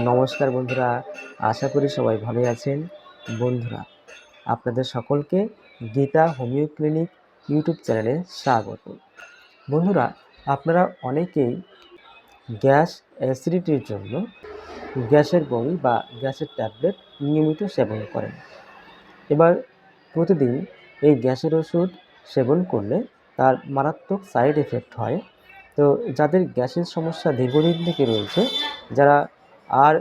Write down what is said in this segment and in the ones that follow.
নমস্কার বন্ধুরা, আশা করি সবাই ভালো আছেন। বন্ধুরা, আপনাদের সকলকে গীতা হোমিও ক্লিনিক ইউটিউব চ্যানেলে স্বাগত। বন্ধুরা, আপনারা অনেকেই গ্যাস অ্যাসিডিটির জন্য গ্যাসের বড়ি বা গ্যাসের ট্যাবলেট নিয়মিত সেবন করেন। এবার প্রতিদিন এই গ্যাসের ওষুধ সেবন করলে তার মারাত্মক সাইড এফেক্ট হয়। তো যাদের গ্যাসের সমস্যা দীর্ঘদিন থেকে রয়েছে, যারা আর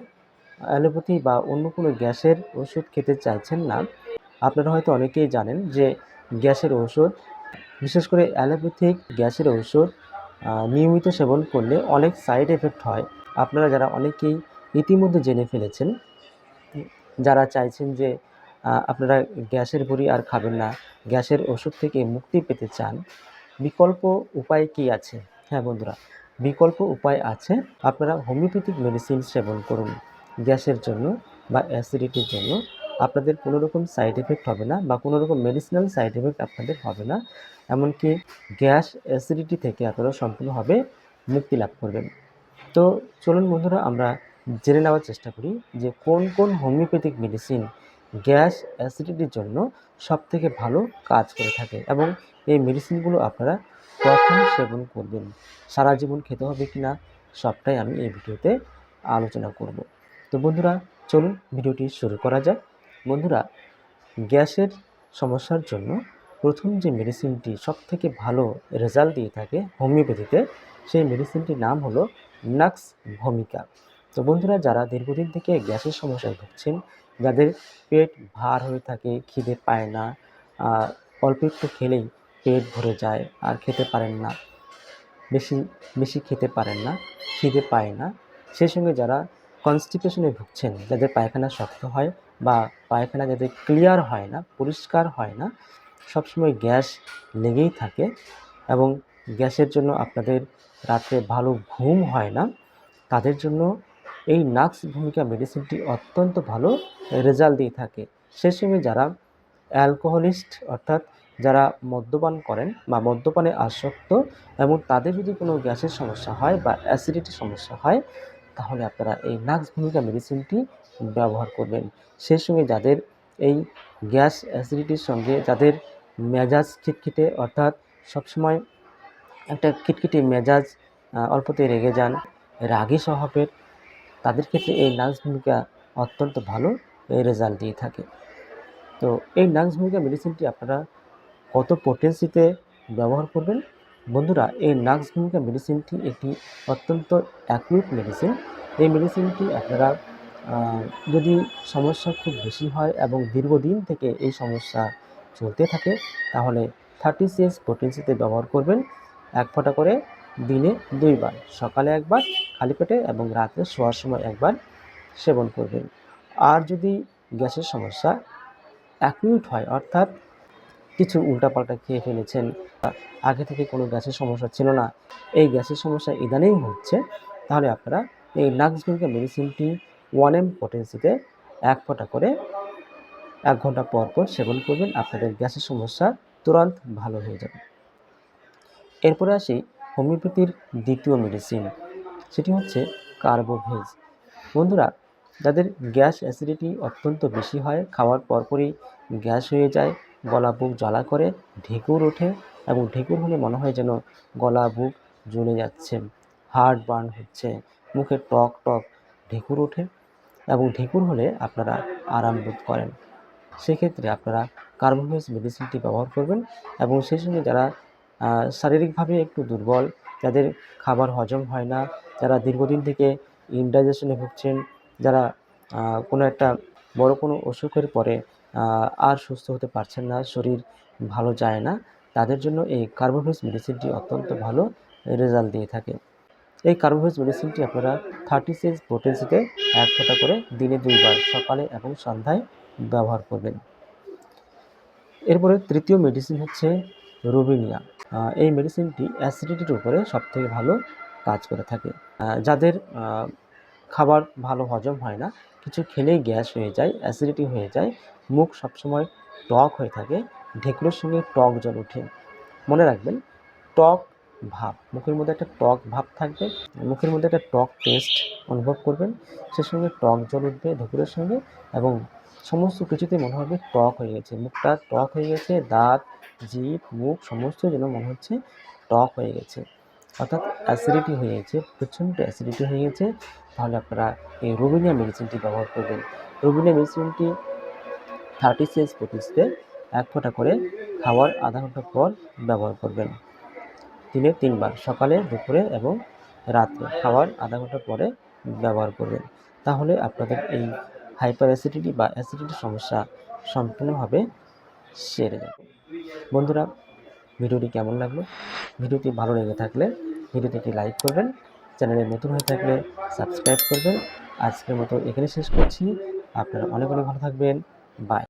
অ্যালোপ্যাথি বা অন্য কোনো গ্যাসের ওষুধ খেতে চাইছেন না, আপনারা হয়তো অনেকেই জানেন যে গ্যাসের ওষুধ, বিশেষ করে অ্যালোপ্যাথিক গ্যাসের ওষুধ নিয়মিত সেবন করলে অনেক সাইড এফেক্ট হয়। আপনারা যারা অনেকেই ইতিমধ্যে জেনে ফেলেছেন, যারা চাইছেন যে আপনারা গ্যাসের বড়ি আর খাবেন না, গ্যাসের ওষুধ থেকে মুক্তি পেতে চান, বিকল্প উপায় কি আছে? হ্যাঁ বন্ধুরা বিকল্প উপায় আছে। আপনারা হোমিওপ্যাথিক মেডিসিন সেবন করুন। গ্যাসের জন্য বা অ্যাসিডিটির জন্য আপনাদের কোনো রকম সাইড এফেক্ট হবে না বা কোনো রকম মেডিসিনাল সাইড এফেক্ট আপনাদের হবে না। এমনকি গ্যাস, অ্যাসিডিটি থেকে আপনারা সম্পূর্ণভাবে মুক্তি লাভ করবেন। তো চলুন বন্ধুরা, আমরা জেনে নেওয়ার চেষ্টা করি যে কোন কোন হোমিওপ্যাথিক মেডিসিন গ্যাস, অ্যাসিডিটির জন্য সবথেকে ভালো কাজ করে থাকে এবং এই মেডিসিনগুলো আপনারা কখন সেবন করবেন। সারা জীবন খেতে হবে কি না সবটাই আমি এই ভিডিওতে আলোচনা করব। তো বন্ধুরা, চলুন ভিডিওটি শুরু করা যাক। বন্ধুরা, গ্যাসের সমস্যার জন্য প্রথম যে মেডিসিনটি সবথেকে ভালো রেজাল্ট দিয়ে থাকে হোমিওপ্যাথিতে, সেই মেডিসিনটির নাম হলো নাক্স ভূমিকা। তো বন্ধুরা, যারা দীর্ঘদিন থেকে গ্যাসের সমস্যায় ভুগছেন, যাদের পেট ভার হয়ে থাকে, খিদে পায় না অল্প একটু খেলেই পেট ভরে যায়, আর খেতে পারেন না। বেশি বেশি খেতে পারেন না, খিদে পায় না। সেই সঙ্গে যারা কনস্টিপেশনে ভুগছেন, যাদের পায়খানা শক্ত হয় বা পায়খানা যাদের ক্লিয়ার হয় না, পরিষ্কার হয় না, সবসময় গ্যাস লেগেই থাকে এবং গ্যাসের জন্য আপনাদের রাত্রে ভালো ঘুম হয় না, তাদের জন্য এই নাক্স ভূমিকা মেডিসিনটি অত্যন্ত ভালো রেজাল্ট দিয়ে থাকে। সেই সঙ্গে যারা অ্যালকোহলিস্ট অর্থাৎ যারা মদ্যপান করেন বা মদ্যপানে আসক্ত এবং তাদের যদি কোনো গ্যাসের সমস্যা হয় বা অ্যাসিডিটির সমস্যা হয়, তাহলে আপনারা এই নাক্স ভূমিকা মেডিসিনটি ব্যবহার করবেন। সেই সঙ্গে যাদের এই গ্যাস অ্যাসিডিটির সঙ্গে যাদের মেজাজ খিটখিটে, অর্থাৎ সবসময় একটা খিটখিটে মেজাজ অল্পতে রেগে যান, রাগী স্বভাবের, তাদের ক্ষেত্রে এই নাক্স ভূমিকা অত্যন্ত ভালো রেজাল্ট দিয়ে থাকে। তো এই নাক্স ভূমিকা মেডিসিনটি আপনারা কত পোটেন্সিতে ব্যবহার করবেন? বন্ধুরা, এই নাক্স ভূমিকা মেডিসিনটি একটি অত্যন্ত অ্যাকুইট মেডিসিন এই মেডিসিনটি আপনারা যদি সমস্যা খুব বেশি হয় এবং দীর্ঘদিন থেকে এই সমস্যা চলতে থাকে, তাহলে থার্টি সিএস পোটেন্সিতে ব্যবহার করবেন। এক ফোঁটা করে দিনে দুইবার, সকালে একবার, খালি পেটে এবং রাতে শোয়ার সময় একবার সেবন করবেন। আর যদি গ্যাসের সমস্যা অ্যাকিউট হয়, অর্থাৎ কিছু উল্টাপাল্টা খেয়ে ফেলেছেন। আগে থেকে কোনো গ্যাসের সমস্যা ছিল না। এই গ্যাসের সমস্যা ইদানিং হচ্ছে। তাহলে আপনারা এই নাক্সভিলকা মেডিসিনটি ওয়ান এম পটেন্সিতে এক ফোঁটা করে এক ঘণ্টা পর পর সেবন করবেন। আপনাদের গ্যাসের সমস্যা তুরন্ত ভালো হয়ে যাবে। এরপরে আসি হোমিওপ্যাথির দ্বিতীয় মেডিসিন সেটি হচ্ছে কার্বোভেজ। বন্ধুরা, যাদের গ্যাস অ্যাসিডিটি অত্যন্ত বেশি হয়, খাওয়ার পরপরই গ্যাস হয়ে যায় গলা বুক জ্বালা করে ঢেকুর ওঠে এবং ঢেকুর হলে মনে হয় যেন গলা বুক জ্বলে যাচ্ছে হার্ট বার্ন হচ্ছে, মুখে টক টক ঢেকুর ওঠে এবং ঢেকুর হলে আপনারা আরাম বোধ করেন। সেক্ষেত্রে আপনারা কার্বোভেজ মেডিসিনটি ব্যবহার করবেন এবং সেই সঙ্গে যারা শারীরিকভাবে একটু দুর্বল, যাদের খাবার হজম হয় না, যারা দীর্ঘদিন থেকে ইনডাইজেশনে ভুগছেন, যারা কোনো একটা বড় কোনো অসুখের পরে আর সুস্থ হতে পারছেন না, শরীর ভালো যায় না, তাদের জন্য এই কার্বোভেজ মেডিসিনটি অত্যন্ত ভালো রেজাল্ট দিয়ে থাকে। এই কার্বোভেজ মেডিসিনটি আপনারা থার্টি সিক্স পোটেন্সিতে এক ফোঁটা করে দিনে দুইবার সকালে এবং সন্ধ্যায় ব্যবহার করবেন। এরপরে তৃতীয় মেডিসিন হচ্ছে রুবিনিয়া। এই মেডিসিনটি অ্যাসিডিটির উপরে সবথেকে ভালো কাজ করে থাকে। যাদের খাবার ভালো হজম হয় না। কিছু খেলেই গ্যাস হয়ে যায় অ্যাসিডিটি হয়ে যায়, মুখ সবসময় টক হয়ে থাকে, ঢেকুরের সঙ্গে টক জল ওঠে। মনে রাখবেন, টক ভাব, মুখের মধ্যে একটা টক ভাব থাকবে, মুখের মধ্যে একটা টক টেস্ট অনুভব করবেন, সে সঙ্গে টক জল উঠবে দুপুরের সঙ্গে এবং সমস্ত কিছুতে মনে হবে টক হয়ে গেছে। মুখটা টক হয়ে গেছে, দাঁত, জিভ, মুখ সমস্ত যেন মনে হচ্ছে টক হয়ে গেছে। অর্থাৎ অ্যাসিডিটি হয়ে গেছে, প্রচণ্ড অ্যাসিডিটি হয়ে গেছে, তাহলে আপনারা এই রুবিনিয়া মেডিসিনটি ব্যবহার করবেন। রুবিনিয়া মেডিসিনটি থার্টি সিএস স্প্রে এক ফোঁটা করে খাওয়ার আধা ঘণ্টা পর ব্যবহার করবেন। দিনে তিনবার, সকালে, দুপুরে এবং রাত্রে খাওয়ার আধা ঘণ্টা পরে ব্যবহার করবেন। তাহলে আপনাদের এই হাইপার অ্যাসিডিটি বা অ্যাসিডিটির সমস্যা সম্পূর্ণভাবে সেরে যাবে। বন্ধুরা ভিডিওটি কেমন লাগল? ভিডিওটি ভালো লেগে থাকলে ভিডিওটি একটি লাইক করবেন, চ্যানেলে নতুন হয়ে থাকলে সাবস্ক্রাইব করবেন। আজকের মতো এখানে শেষ করছি। আপনারা অনেক অনেক ভালো থাকবেন। বাই।